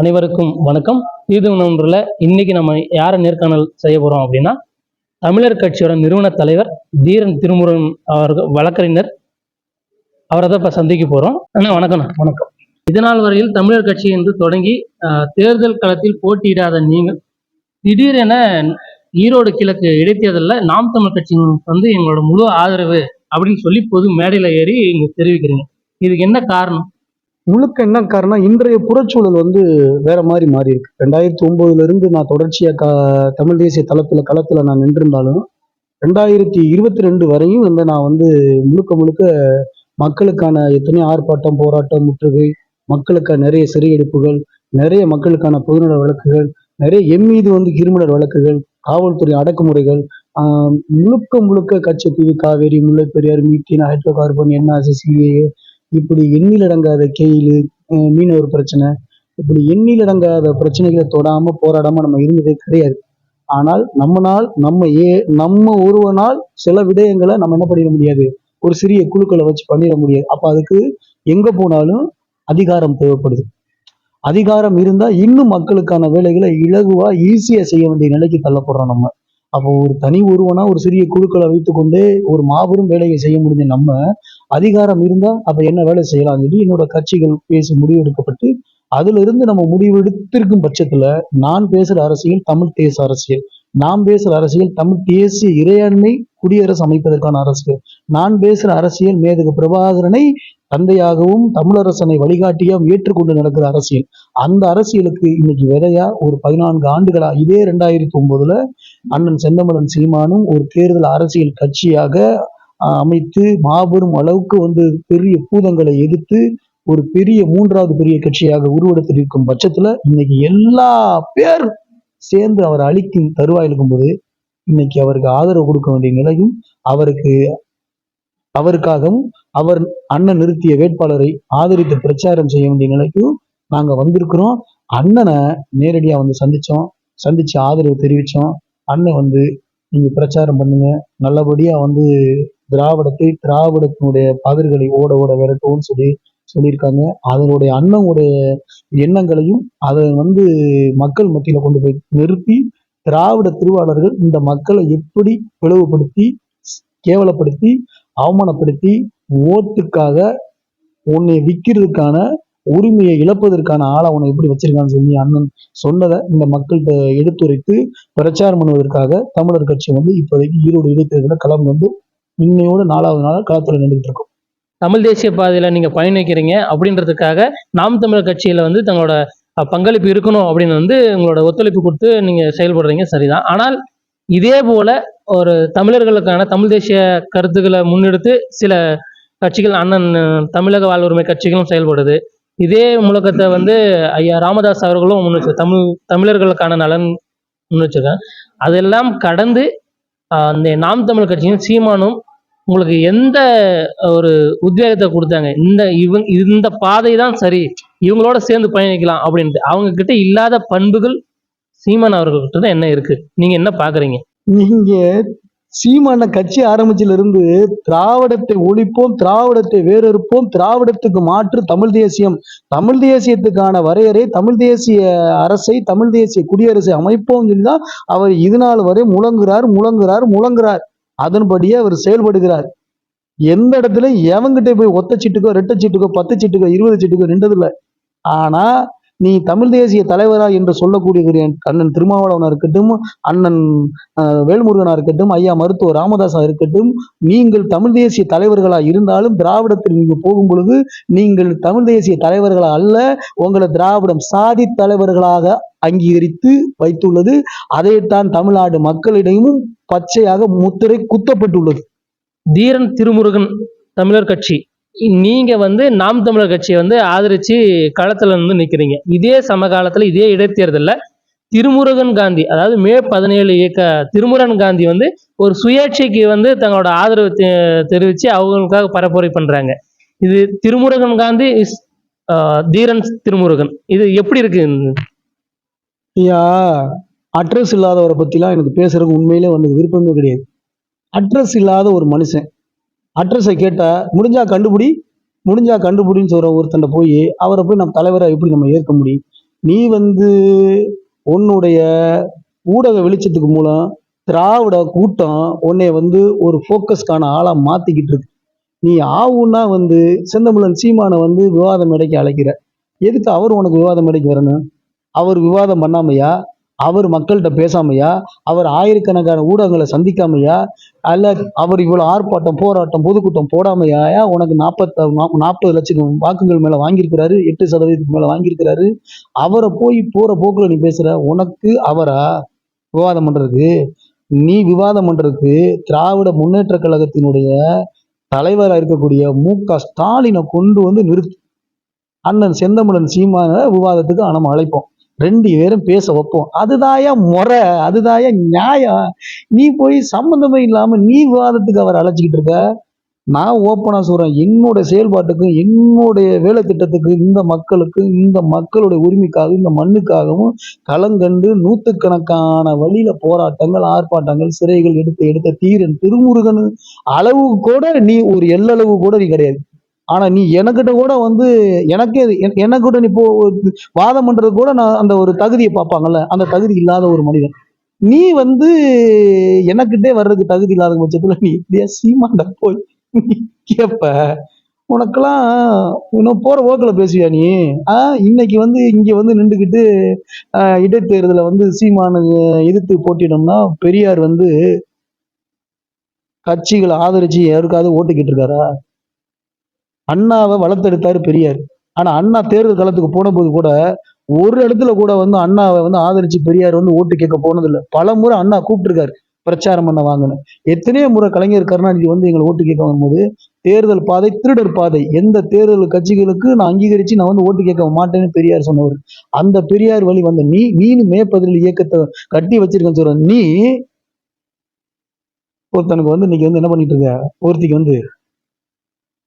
அனைவருக்கும் வணக்கம். இது ஒன்றில் இன்னைக்கு நம்ம யாரை நேர்காணல் செய்ய போறோம் அப்படின்னா தமிழர் கட்சியோட நிறுவன தலைவர் தீரன் திருமுருகன் அவர்கள் வழக்கறிஞர். அவரை தான் இப்போ சந்திக்க போறோம். அண்ணா வணக்கம்ண்ணா வணக்கம். இதனால் வரையில் தமிழர் கட்சி என்று தொடங்கி தேர்தல் களத்தில் போட்டியிடாத நீங்கள் திடீரென ஈரோடு கிழக்கு இடைத்தேர்தலில் நாம் தமிழ் கட்சி வந்து எங்களோட முழு ஆதரவு அப்படின்னு சொல்லி பொது மேடையில் ஏறி இங்க தெரிவிக்கிறீங்க. இதுக்கு என்ன காரணம்? முழுக்க என்ன காரணம் இன்றைய புறச்சூழல் வந்து வேற மாதிரி மாறி இருக்கு ரெண்டாயிரத்தி ஒன்பதுல இருந்து நான் தொடர்ச்சியா தமிழ் தேசிய தளத்துல களத்துல நான் நின்றிருந்தாலும் ரெண்டாயிரத்தி இருபத்தி ரெண்டு வரையும் வந்து நான் வந்து முழுக்க முழுக்க மக்களுக்கான எத்தனையோ ஆர்ப்பாட்டம் போராட்டம் முற்றுகை மக்களுக்கான நிறைய சிறையெடுப்புகள் நிறைய மக்களுக்கான பொதுநல வழக்குகள் நிறைய எம் மீது வந்து கிரிமினல் வழக்குகள் காவல்துறை அடக்குமுறைகள் முழுக்க முழுக்க Katchatheevu Kaveri Mullai Periyar methane hydrocarbon NRC CAA இப்படி எண்ணிலடங்காத கெயிலு அஹ் மீனவர் பிரச்சனை இப்படி எண்ணிலடங்காத பிரச்சனைகளை தொடாம போராடாம நம்ம இருந்ததே கிடையாது. ஆனால் நம்மனால் நம்ம ஏ நம்ம ஒருவனால் சில விடயங்களை நம்ம என்ன பண்ணிட முடியாது? ஒரு சிறிய குழுக்களை வச்சு பண்ணிட முடியாது. அப்ப அதுக்கு எங்க போனாலும் அதிகாரம் தேவைப்படுது. அதிகாரம் இருந்தா இன்னும் மக்களுக்கான வேலைகளை இலகுவா ஈஸியா செய்ய வேண்டிய நிலைக்கு தள்ளப்படுறோம் நம்ம. அப்போ ஒரு தனி ஒருவனா ஒரு சிறிய குழுக்களை வைத்துக்கொண்டே ஒரு மாபெரும் வேலையை செய்ய முடிஞ்ச நம்ம அதிகாரம் இருந்தா அப்ப என்ன வேலை செய்யலாம் சொல்லி என்னோட கட்சிகள் பேசி முடிவெடுக்கப்பட்டு அதுல இருந்து நம்ம முடிவெடுத்திருக்கும் பட்சத்துல நான் பேசுற அரசியல் தமிழ் தேச அரசியல். நான் பேசுகிற அரசியல் தமிழ் தேசிய இறையாண்மை குடியரசு அமைப்பதற்கான அரசியல் நான் பேசுகிற அரசியல் மேதகு பிரபாகரனை தந்தையாகவும் தமிழரசனை வழிகாட்டியாகவும் ஏற்றுக்கொண்டு நடக்கிற அரசியல். அந்த அரசியலுக்கு இன்னைக்கு விதையா ஒரு பதினான்கு ஆண்டுகளா? இதே ரெண்டாயிரத்தி ஒன்பதுல அண்ணன் செந்தமலன் சீமானும் ஒரு தேர்தல் அரசியல் கட்சியாக அமைத்து மாபெரும் அளவுக்கு வந்து பெரிய பூதங்களை எதிர்த்து ஒரு பெரிய மூன்றாவது பெரிய கட்சியாக உருவெடுத்திருக்கும் பட்சத்துல இன்னைக்கு எல்லா பேர் சேர்ந்து அவர் அழிக்கும் தருவாயில் இருக்கும்போது இன்னைக்கு அவருக்கு ஆதரவு கொடுக்க வேண்டிய நிலையும் அவருக்கு அவருக்காகவும் அவர் அண்ணன் நிறுத்திய வேட்பாளரை ஆதரித்து பிரச்சாரம் செய்ய வேண்டிய நிலைக்கும் நாங்கள் வந்திருக்கிறோம். அண்ணனை நேரடியாக வந்து சந்தித்தோம் சந்தித்து ஆதரவு தெரிவித்தோம் அண்ணன் வந்து நீங்கள் பிரச்சாரம் பண்ணுங்க. நல்லபடியாக வந்து திராவிடத்தை திராவிடத்தினுடைய பகிர்களை ஓட ஓட விரட்டுவோம்னு சொல்லி சொல்லியிருக்காங்க. அதனுடைய அண்ணனுடைய எண்ணங்களையும் அதை வந்து மக்கள் மத்தியில் கொண்டு போய் நிறுத்தி திராவிட திருவாளர்கள் இந்த மக்களை எப்படி பிளவுபடுத்தி கேவலப்படுத்தி அவமானப்படுத்தி ஓட்டுக்காக உன்னை விற்கிறதுக்கான உரிமையை இழப்பதற்கான ஆளை உன்னை எப்படி வச்சிருக்கான்னு சொல்லி அண்ணன் சொன்னதை இந்த மக்கள்கிட்ட எடுத்துரைத்து பிரச்சாரம் பண்ணுவதற்காக தமிழர் கட்சி வந்து இப்போதைக்கு ஈரோடு இடைத்தேர்தலில் களம் வந்து இன்னையோட நாலாவது நாளாக களத்தில் நின்றுட்டு இருக்கும். தமிழ் தேசிய பாதையில் நீங்கள் பயணிக்கிறீங்க அப்படின்றதுக்காக நாம் தமிழர் கட்சியில் வந்து தங்களோட பங்களிப்பு இருக்கணும் அப்படின்னு வந்து உங்களோட ஒத்துழைப்பு கொடுத்து நீங்கள் செயல்படுறீங்க சரிதான். ஆனால் இதே போல் ஒரு தமிழர்களுக்கான தமிழ் தேசிய கருத்துக்களை முன்னெடுத்து சில கட்சிகள் அண்ணன் தமிழக வாழ்வுரிமை கட்சிகளும் செயல்படுது. இதே முழக்கத்தை வந்து ஐயா ராமதாஸ் அவர்களும் முன்னெச்சு தமிழ் தமிழர்களுக்கான நலன் முன்னெடுச்சிருக்காங்க அதெல்லாம் கடந்து அந்த நாம் தமிழ் கட்சியும் சீமானும் உங்களுக்கு எந்த ஒரு உத்வேகத்தை கொடுத்தாங்க? இந்த இவங்க இந்த பாதை தான் சரி. இவங்களோட சேர்ந்து பயணிக்கலாம் அப்படின்ட்டு. அவங்க கிட்ட இல்லாத பண்புகள் சீமான் அவர்கள்கிட்ட தான் என்ன இருக்கு? நீங்க என்ன பாக்குறீங்க? நீங்க சீமான கட்சி ஆரம்பிச்சில இருந்து திராவிடத்தை ஒழிப்போம் திராவிடத்தை வேறறுப்போம் திராவிடத்துக்கு மாற்று தமிழ் தேசியம். தமிழ் தேசியத்துக்கான வரையறை தமிழ் தேசிய அரசை தமிழ் தேசிய குடியரசை அமைப்போம் தான் அவர் இது நாள் வரை முழங்குறார் முழங்குறார் முழங்குறார். அதன்படியே அவர் செயல்படுகிறார். எந்த இடத்துல? எவங்கிட்ட போய் ஒத்த சீட்டுக்கோ ரெட்டை சீட்டுக்கோ பத்து சீட்டுக்கோ இருபது சீட்டுக்கோ நின்றதில்லை. ஆனால் நீ தமிழ் தேசிய தலைவரா என்று சொல்லக்கூடிய அண்ணன் திருமாவளவனா இருக்கட்டும் அண்ணன் வேல்முருகனா இருக்கட்டும் ஐயா மருத்துவர் ராமதாசா இருக்கட்டும் நீங்கள் தமிழ் தேசிய தலைவர்களா இருந்தாலும் திராவிடத்தில் நீங்க போகும் பொழுது நீங்கள் தமிழ் தேசிய தலைவர்களா அல்ல உங்களை திராவிடம் சாதி தலைவர்களாக அங்கீகரித்து வைத்துள்ளது. அதைத்தான் தமிழ்நாடு மக்களிடையும் பச்சையாக முத்திரை குத்தப்பட்டுள்ளது. தீரன் திருமுருகன் தமிழர் கட்சி. நீங்கள் வந்து நாம் தமிழர் கட்சியை வந்து ஆதரித்து களத்தில் இருந்து நிற்கிறீங்க இதே சமகாலத்தில் இதே இடைத்தேர்தலில் திருமுருகன் காந்தி அதாவது மே பதினேழு இயக்க திருமுருகன் காந்தி வந்து ஒரு சுயேட்சைக்கு வந்து தங்களோட ஆதரவு தெ- அவங்களுக்காக பரப்புரை பண்ணுறாங்க இது திருமுருகன் காந்தி இஸ் தீரன் திருமுருகன். இது எப்படி இருக்கு? ஐயா அட்ரஸ் இல்லாதவரை பற்றிலாம் எனக்கு பேசுறதுக்கு உண்மையிலே வந்து விருப்பமே கிடையாது. அட்ரஸ் இல்லாத ஒரு மனுஷன். அட்ரஸை கேட்டால் முடிஞ்சா கண்டுபிடி முடிஞ்சா கண்டுபிடின்னு சொல்கிற ஒருத்தண்ட போய் அவரை போய் நம்ம தலைவரை எப்படி நம்ம ஏற்க முடியும்? நீ வந்து உன்னுடைய ஊடக வெளிச்சத்துக்கு மூலம் திராவிட கூட்டம் உன்னை வந்து ஒரு ஃபோக்கஸ்க்கான ஆளாக மாற்றிக்கிட்டு இருக்கு. நீ ஆவுன்னா வந்து செந்தமிழன் சீமானை வந்து விவாத மேடைக்கு அழைக்கிற. எதுக்கு அவர் உனக்கு விவாத மேடைக்கு வரணும்? அவர் விவாதம் பண்ணாமையா? அவர் மக்கள்கிட்ட பேசாமையா? அவர் ஆயிரக்கணக்கான ஊடகங்களை சந்திக்காமையா? அல்ல அவர் இவ்வளோ ஆர்ப்பாட்டம் போராட்டம் பொதுக்கூட்டம் போடாமையா உனக்கு நாற்பத்த நாற்பது லட்சம் வாக்குகள் மேலே வாங்கியிருக்கிறாரு எட்டு சதவீதத்துக்கு மேலே வாங்கியிருக்கிறாரு. அவரை போய் போகிற போக்கில் நீ பேசுகிற உனக்கு அவரா? விவாதம் பண்ணுறது நீ விவாதம் பண்ணுறதுக்கு திராவிட முன்னேற்ற கழகத்தினுடைய தலைவராக இருக்கக்கூடிய மு க ஸ்டாலினை கொண்டு வந்து நிறுத்து. அண்ணன் செந்தமிழன் சீமான விவாதத்துக்கு நம்ம அழைப்போம். ரெண்டு பேரும் பேச வைப்போம். அதுதாயா முறை அதுதாயா நியாயம். நீ போய் சம்மந்தமே இல்லாம நீ விவாதத்துக்கு அவர் அழைச்சிக்கிட்டு இருக்க. நான் ஓப்பனாக சொல்கிறேன் என்னோட செயல்பாட்டுக்கும் என்னுடைய வேலை திட்டத்துக்கு இந்த மக்களுக்கு இந்த மக்களுடைய உரிமைக்காக இந்த மண்ணுக்காகவும் களங்கண்டு நூற்றுக்கணக்கான வழியில போராட்டங்கள் ஆர்ப்பாட்டங்கள் சிறைகள் எடுத்து எடுத்த தீரன் திருமுருகன் அளவு கூட நீ ஒரு எல்லளவு கூட நீ கிடையாது. ஆனா நீ எனக்கிட்ட கூட வந்து எனக்கே அது- எனக்கு கூட நீ போ வாதம் பண்றது கூட நான் அந்த ஒரு தகுதியை பார்ப்பாங்கல்ல அந்த தகுதி இல்லாத ஒரு மனிதன். நீ வந்து எனக்கிட்டே வர்றதுக்கு தகுதி இல்லாத பட்சத்துல நீ இப்படியா சீமாண்ட போய் கேப்ப? உனக்கெல்லாம் இன்னும் போற ஓக்கில் பேசுவியா நீ? ஆ இன்னைக்கு வந்து இங்க வந்து நின்றுக்கிட்டு இடைத்தேர்தல இடைத்தேர்தலை வந்து சீமானு எதிர்த்து போட்டிட்டோம்னா பெரியார் வந்து கட்சிகளை ஆதரிச்சு யாருக்காவது ஓட்டுக்கிட்டு இருக்காரா அண்ணாவை வளர்த்தெடுத்தாரு பெரியார். ஆனா அண்ணா தேர்தல் களத்துக்கு போன போது கூட ஒரு இடத்துல கூட வந்து அண்ணாவை வந்து ஆதரிச்சு பெரியார் வந்து ஓட்டு கேட்க போனதில்லை. பல முறை அண்ணா கூப்பிட்டுருக்காரு பிரச்சாரம் பண்ண வாங்கினேன். எத்தனையோ முறை கலைஞர் கருணாநிதி வந்து எங்களை ஓட்டு கேட்க வரும்போது தேர்தல் பாதை திருடர் பாதை. எந்த தேர்தல் கட்சிகளுக்கு நான் அங்கீகரிச்சு நான் வந்து ஓட்டு கேட்க மாட்டேன்னு பெரியார் சொன்னவர். அந்த பெரியார் வழி வந்த நீ நீனு மேற்பதில் இயக்கத்தை கட்டி வச்சிருக்கேன்னு சொல்ற நீ ஒருத்தனுக்கு வந்து இன்னைக்கு வந்து என்ன பண்ணிட்டு இருக்க? ஒருத்திக்கு வந்து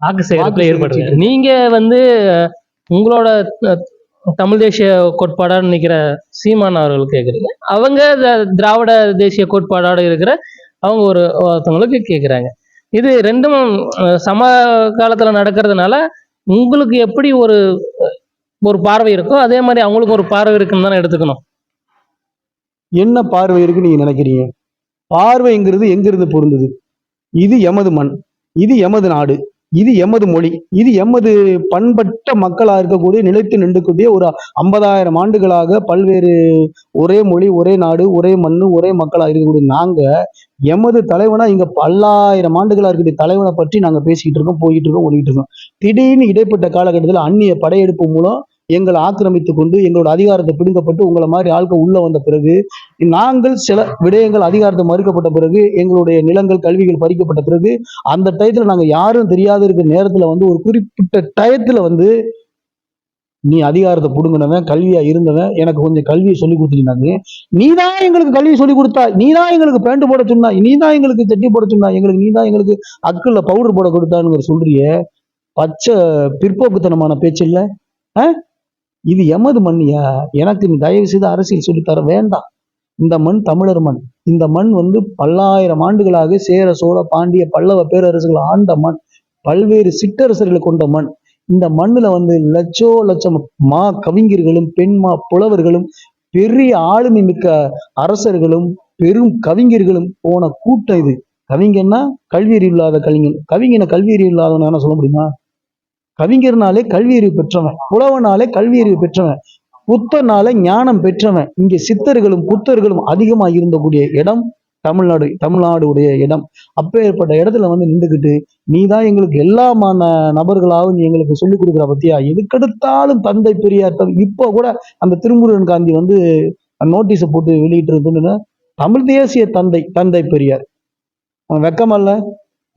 வாக்கு சேகரிப்புல சேகரிப்பு. நீங்க வந்து உங்களோட தமிழ் தேசிய கோட்பாடான்னு நிக்கிற சீமான் அவர்கள் கேக்குறீங்க. அவங்க திராவிட தேசிய கோட்பாடோட இருக்கிற அவங்க ஒரு ஒருத்தவங்களுக்கு கேக்குறாங்க. இது ரெண்டும் சம காலத்துல நடக்கிறதுனால உங்களுக்கு எப்படி ஒரு ஒரு பார்வை இருக்கோ அதே மாதிரி அவங்களுக்கு ஒரு பார்வை இருக்குன்னு தானே எடுத்துக்கணும். என்ன பார்வை இருக்கு நீங்க நினைக்கிறீங்க? பார்வைங்கிறது எங்கிருந்து பொருந்தது? இது எமது மண் இது எமது நாடு. இது எமது மொழி. இது எமது பண்பட்ட மக்களாக இருக்கக்கூடிய நிலைத்து நின்றுக்கூடிய ஒரு ஐம்பதாயிரம் ஆண்டுகளாக பல்வேறு ஒரே மொழி ஒரே நாடு ஒரே மண்ணு ஒரே மக்களாக இருக்கக்கூடிய நாங்கள் எமது தலைவனா இங்க பல்லாயிரம் ஆண்டுகளா இருக்கக்கூடிய தலைவனை பற்றி நாங்கள் பேசிக்கிட்டு இருக்கோம் போயிட்டு இருக்கோம் ஓடிட்டு இருக்கோம். திடீர்னு இடைப்பட்ட காலகட்டத்தில் அந்நிய படையெடுப்பு மூலம் எங்களை ஆக்கிரமித்து கொண்டு எங்களோட அதிகாரத்தை பிடுங்கப்பட்டு உங்களை மாதிரி ஆட்கள் உள்ள வந்த பிறகு நாங்கள் சில விடயங்கள் அதிகாரத்தை மறுக்கப்பட்ட பிறகு எங்களுடைய நிலங்கள் கல்விகள் பறிக்கப்பட்ட பிறகு அந்த டயத்துல நாங்க யாரும் தெரியாத இருக்கிற நேரத்துல வந்து ஒரு குறிப்பிட்ட டயத்துல வந்து நீ அதிகாரத்தை பிடுங்கினவன் கல்வியா இருந்தவன் எனக்கு கொஞ்சம் கல்வியை சொல்லி கொடுத்துருந்தாங்க நீ தான் எங்களுக்கு கல்வி சொல்லி கொடுத்தா நீ தான் எங்களுக்கு பேண்ட் போட சொன்னா நீ தான் எங்களுக்கு சட்டி போட சொன்னா எங்களுக்கு நீ தான் எங்களுக்கு அக்குள்ள பவுடர் போட கொடுத்தான்னு சொல்றிய. பச்சை பிற்போக்குத்தனமான பேச்சு இல்லை? ஆ? இது எமது மண்ணியா எனக்கு நீ தயவு செய்து அரசியல் சொல்லித்தர வேண்டாம். இந்த மண் தமிழர் மண். இந்த மண் வந்து பல்லாயிரம் ஆண்டுகளாக சேர சோழ பாண்டிய பல்லவ பேரரசுகள் ஆண்ட மண். பல்வேறு சிற்றரசர்களை கொண்ட மண். இந்த மண்ணில் வந்து லட்சோ லட்சம் மா கவிஞர்களும் பெண்மா புலவர்களும் பெரிய ஆளுமை மிக்க அரசர்களும் பெரும் கவிஞர்களும் போன கூட்டம் இது. கவிஞன்னா கல்வியறிவு இல்லாத கவிஞன். கவிஞனை கல்வியறிவு இல்லாதவன என்ன சொல்ல முடியுமா? கவிஞர்னாலே கல்வியறிவு பெற்றவன் புலவனாலே கல்வியறிவு பெற்றவன் புத்தனாலே ஞானம் பெற்றவன். இங்கே சித்தர்களும் புத்தர்களும் அதிகமாக இருந்தக்கூடிய இடம் தமிழ்நாடு தமிழ்நாடுடைய இடம். அப்பேற்பட்ட இடத்துல வந்து நின்றுக்கிட்டு நீ தான் எங்களுக்கு எல்லாமான நபர்களாகவும் நீ எங்களுக்கு சொல்லிக் கொடுக்குற பத்தியா? எதுக்கெடுத்தாலும் தந்தை பெரியார் இப்போ கூட அந்த திருமுருகன் காந்தி வந்து நோட்டீஸை போட்டு வெளியிட்டு இருக்குன்னு தமிழ் தேசிய தந்தை தந்தை பெரியார். அவன் வெக்கமல்ல.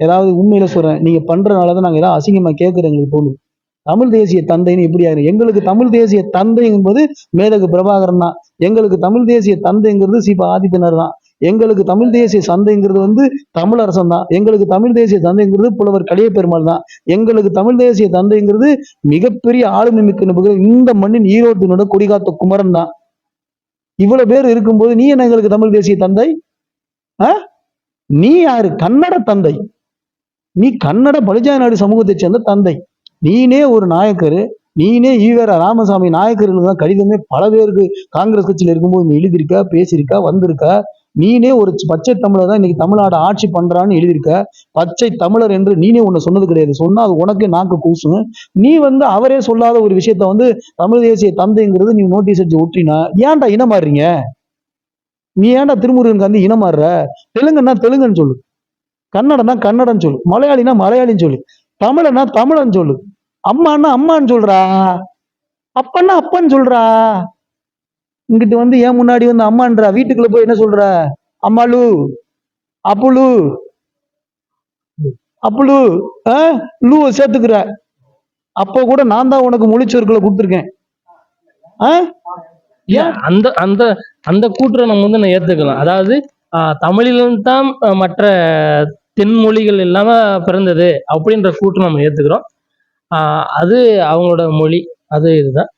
ஏதாவது உண்மையில சொல்றேன். நீங்க பண்றதுனால தான் நாங்க ஏதாவது அசிங்கமா கேட்கறது எங்களுக்கு தோணுது. தமிழ் தேசிய தந்தைன்னு எப்படி ஆயிரும் எங்களுக்கு தமிழ் தேசிய தந்தைங்கும்போது மேதகு பிரபாகரன் தான். எங்களுக்கு தமிழ் தேசிய தந்தைங்கிறது சிப ஆதித்தனர் தான். எங்களுக்கு தமிழ் தேசிய சந்தைங்கிறது வந்து தமிழரசன் தான். எங்களுக்கு தமிழ் தேசிய தந்தைங்கிறது புலவர் கலிய பெருமாள் தான். எங்களுக்கு தமிழ் தேசிய தந்தைங்கிறது மிகப்பெரிய ஆளுமை மிக்க இந்த மண்ணின் ஈரோட்டினோட கொடிகாத்த குமரன் தான். இவ்வளவு பேர் இருக்கும்போது நீ என்ன எங்களுக்கு தமிழ் தேசிய தந்தை? ஆ? நீ யாரு? கன்னட தந்தை. நீ கன்னட பலிஜா நாடு சமூகத்தை சேர்ந்த தந்தை. நீனே ஒரு நாயக்கர். நீனே ஈவேரா ராமசாமி நாயக்கர்களுக்கு தான் கடிதமே பல பேருக்கு காங்கிரஸ் கட்சியில் இருக்கும்போது நீ எழுதியிருக்க பேசியிருக்க வந்திருக்க. நீனே ஒரு பச்சை தமிழர் தான் இன்னைக்கு தமிழ்நாடு ஆட்சி பண்றான்னு எழுதியிருக்க. பச்சை தமிழர் என்று நீனே உன்னை சொன்னது கிடையாது. சொன்னா அது உனக்கே நாக்கு கூசும். நீ வந்து அவரே சொல்லாத ஒரு விஷயத்த வந்து தமிழ் தேசிய தந்தைங்கிறது நீ நோட்டீஸ் அடிச்சு ஒட்டினா ஏன்டா இனமாறுறீங்க? நீ ஏன்டா திருமுருகனுக்கு வந்து இனமாறுற? தெலுங்குன்னா தெலுங்குன்னு சொல்லு. கன்னடம்னா கன்னடம் சொல்லு. மலையாளினா மலையாளின்னு சொல்லு. தமிழனா தமிழன் சொல்லு. அம்மான்னா அம்மான்னு சொல்றா. அப்பன்னா அப்பன்னு சொல்றா. இங்கிட்டு வந்து ஏன் முன்னாடி வந்து அம்மான்றா. வீட்டுக்குள்ள போய் என்ன சொல்ற? அம்மாளு அப்புளு அப்புளு ஆ சேர்த்துக்கிற. அப்போ கூட நான் தான் உனக்கு மொழிச்சொற்களை கொடுத்துருக்கேன். ஆ? அந்த அந்த அந்த கூற்றை நம்ம வந்து நான் ஏத்துக்கலாம். அதாவது தமிழிலும் தான் மற்ற தென்மொழிகள் இல்லாமல் பிறந்தது அப்படின்ற கூற்று நம்ம ஏற்றுக்கிறோம் அது அவங்களோட மொழி அது இதுதான்.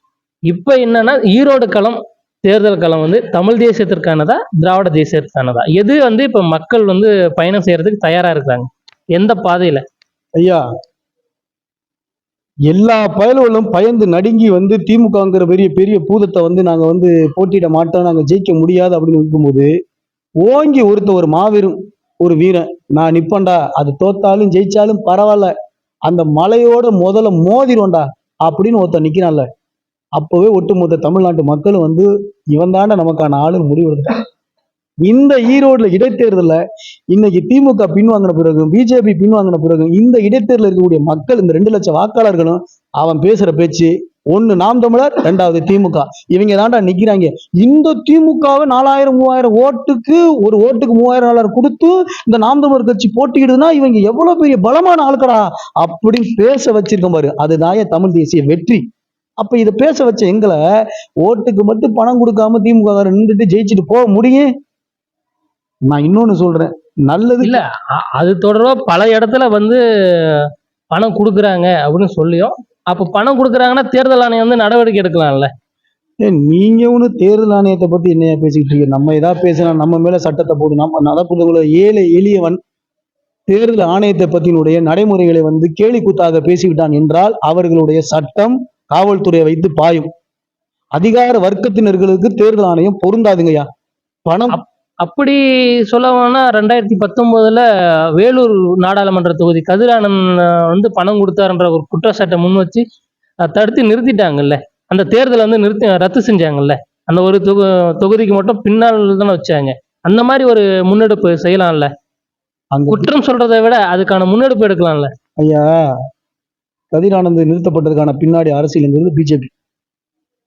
இப்போ என்னன்னா ஈரோடு களம் தேர்தல் களம் வந்து தமிழ் தேசியத்திற்கானதா திராவிட தேசியத்திற்கானதா? எது வந்து இப்போ மக்கள் வந்து பயணம் செய்யறதுக்கு தயாராக இருக்காங்க? எந்த பாதையில்? ஐயா எல்லா பயல்களும் பயந்து நடுங்கி வந்து திமுகங்கிற பெரிய பெரிய பூதத்தை வந்து நாங்கள் வந்து போட்டியிட மாட்டோம் நாங்கள் ஜெயிக்க முடியாது அப்படின்னு இருக்கும்போது ஓங்கி உறுத்த ஒரு மாவீரம் ஒரு வீரன். நான் நிப்பண்டா அது தோத்தாலும் ஜெயிச்சாலும் பரவாயில்ல. அந்த மலையோட முதல்ல மோதிரும்டா அப்படின்னு ஒருத்தன் நிக்கிறான்ல. அப்பவே ஒட்டுமொத்த தமிழ்நாட்டு மக்களும் வந்து இவன் தாண்ட நமக்கான ஆளுன்னு முடிவெடுத்தாங்க இந்த ஈரோடுல இடைத்தேர்தல இன்னைக்கு திமுக பின்வாங்கின பிறகு பிஜேபி பின்வாங்கின பிறகு இந்த இடைத்தேர்தலில் இருக்கக்கூடிய மக்கள் இந்த ரெண்டு லட்சம் வாக்காளர்களும் அவன் பேசுற பேச்சு ஒன்னு நாம் தமிழர் ரெண்டாவது திமுக. இவங்க தாண்டா நிக்கிறாங்க. இந்த திமுகவை நாலாயிரம் மூவாயிரம் ஓட்டுக்கு ஒரு ஓட்டுக்கு மூவாயிரம் டாலர் கொடுத்து இந்த நாம் தமிழர் கட்சி போட்டியிடுதுன்னா இவங்க எவ்வளவு பெரிய பலமான ஆளுக்கடா அப்படின்னு பேச வச்சிருக்க பாரு. அதுதான் தமிழ் தேசிய வெற்றி. அப்ப இதை பேச வச்ச எங்களை ஓட்டுக்கு மட்டும் பணம் கொடுக்காம திமுக நின்றுட்டு ஜெயிச்சுட்டு போக முடியும்? நான் இன்னொன்னு சொல்றேன். நல்லது. இல்ல அ- அது தொடர்பா பல இடத்துல வந்து பணம் கொடுக்குறாங்க அப்படின்னு சொல்லியும் அப்ப பணம் கொடுக்குறாங்கன்னா தேர்தல் ஆணையம் வந்து நடவடிக்கை எடுக்கலாம்ல. நீங்க ஒண்ணு தேர்தல் ஆணையத்தை பத்தி என்னையா பேசிக்கிட்டு இருக்கீங்க? நம்ம ஏதாவது பேசினா நம்ம மேல சட்டத்தை போடு நம்ம நடப்புறதுக்குள்ள ஏழை எளியவன் தேர்தல் ஆணையத்தை பத்தினுடைய நடைமுறைகளை வந்து கேலி கூத்தாக பேசிவிட்டான் என்றால் அவர்களுடைய சட்டம் காவல்துறையை வைத்து பாயும். அதிகார வர்க்கத்தினர்களுக்கு தேர்தல் ஆணையம் பொருந்தாதுங்கய்யா. பணம் அப்படி சொல்லவோனா ரெண்டாயிரத்தி பத்தொன்பதுல வேலூர் நாடாளுமன்ற தொகுதி கதிரானந்த் வந்து பணம் கொடுத்தாருன்ற ஒரு குற்றச்சாட்டை முன் வச்சு தடுத்து நிறுத்திட்டாங்கல்ல. அந்த தேர்தலை வந்து நிறுத்தி ரத்து செஞ்சாங்கல்ல. அந்த ஒரு தொகு தொகுதிக்கு மட்டும் பின்னால் தானே வச்சாங்க. அந்த மாதிரி ஒரு முன்னெடுப்பு செய்யலாம்ல. குற்றம் சொல்றதை விட அதுக்கான முன்னெடுப்பு எடுக்கலாம்ல. ஐயா கதிரானந்த் நிறுத்தப்பட்டதுக்கான பின்னாடி அரசியலுங்கிறது பிஜேபி.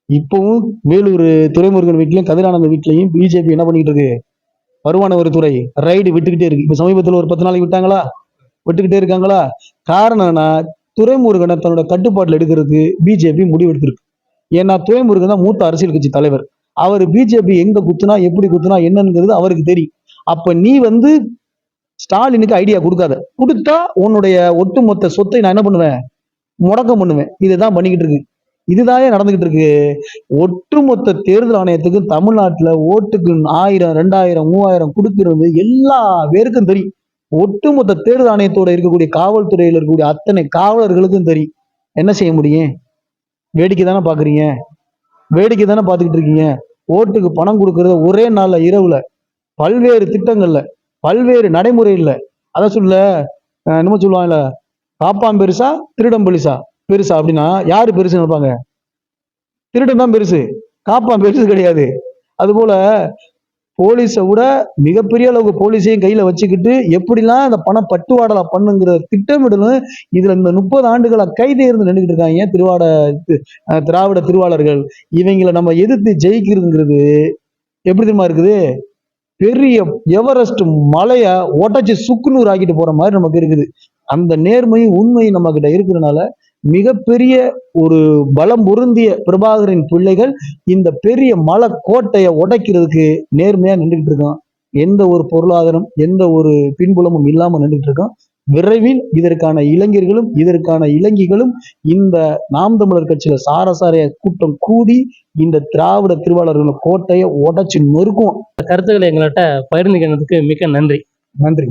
இப்பவும் வேலூர் துரைமுருகன் வீட்லயும் கதிரானந்த் வீட்லயும் பிஜேபி என்ன பண்ணிட்டு இருக்கு? வருமான வரித்துறை ரைடு விட்டுக்கிட்டே இருக்கு. இப்ப சமீபத்தில் ஒரு பத்து நாளைக்கு விட்டாங்களா? விட்டுக்கிட்டே இருக்காங்களா? காரணம்னா துறைமுருகனை துரைமுருகனை தன்னோட கட்டுப்பாட்டில் எடுக்கிறதுக்கு பிஜேபி முடிவெடுத்திருக்கு. ஏன்னா துரைமுருகன் தான் மூத்த அரசியல் கட்சி தலைவர். அவர் பிஜேபி எங்க குத்துனா எப்படி குத்துனா என்னங்கிறது அவருக்கு தெரியும். அப்ப நீ வந்து ஸ்டாலினுக்கு ஐடியா கொடுக்காத. கொடுத்தா உன்னுடைய ஒட்டுமொத்த சொத்தை நான் என்ன பண்ணுவேன்? முடக்கம் பண்ணுவேன். இதுதான் பண்ணிக்கிட்டு இருக்கு. இதுதான் நடந்துகிட்டு இருக்கு. ஒட்டுமொத்த தேர்தல் ஆணையத்துக்கு தமிழ்நாட்டுல ஓட்டுக்கு ஆயிரம் ரெண்டாயிரம் மூவாயிரம் கொடுக்கிறது எல்லா பேருக்கும் தெரியும். ஒட்டுமொத்த தேர்தல் ஆணையத்தோட இருக்கக்கூடிய காவல்துறையில இருக்கக்கூடிய அத்தனை காவலர்களுக்கும் தெரியும். என்ன செய்ய முடியும்? வேடிக்கை தானே பாக்குறீங்க? வேடிக்கை தானே பார்த்துக்கிட்டு இருக்கீங்க? ஓட்டுக்கு பணம் கொடுக்கறத ஒரே நாள்ல இரவுல பல்வேறு திட்டங்கள்ல பல்வேறு நடைமுறையில அதான் சொல்ல அஹ் என்னமோ சொல்லுவாங்கல்ல காப்பாம் பெருசா திருடம் பெருசா பெருசா அப்படின்னா யாரு பெருசு நினைப்பாங்க? திருடன் தான் பெருசு. காப்பான் பெருசு கிடையாது. அதுபோல போலீஸை விட மிகப்பெரிய அளவுக்கு போலீஸையும் கையில வச்சுக்கிட்டு எப்படிலாம் அந்த பணம் பட்டுவாடலை பண்ணுங்கிற திட்டமிடலும் இதுல இந்த முப்பது ஆண்டுகளா கைதே இருந்து நின்றுக்கிட்டு இருக்காங்க திருவாட திராவிட திருவாளர்கள். இவங்களை நம்ம எதிர்த்து ஜெயிக்கிறதுங்கிறது எப்படி தெரியுமா இருக்குது? பெரிய எவரெஸ்ட் மலைய உடச்சி சுக்குநூறு ஆக்கிட்டு போற மாதிரி நமக்கு இருக்குது. அந்த நேர்மையும் உண்மையும் நம்ம கிட்ட இருக்கிறதுனால மிகப்பெரிய ஒரு பலம் பொருந்திய பிரபாகரின் பிள்ளைகள் இந்த பெரிய மலை கோட்டையை உடைக்கிறதுக்கு நேர்மையா நின்றுகிட்டு இருக்கோம் எந்த ஒரு பொருளாதாரம் எந்த ஒரு பின்புலமும் இல்லாம நின்றுட்டு இருக்கோம் விரைவில் இதற்கான இளைஞர்களும் இதற்கான இளைஞர்களும் இந்த நாம் தமிழர் கட்சியில சாரசாரைய கூட்டம் கூடி இந்த திராவிட திருவாளர்கள் கோட்டையை உடைச்சு நொறுக்கும் கருத்துக்களை எங்கள்கிட்ட பகிர்ந்துக்கிறதுக்கு மிக்க நன்றி. நன்றி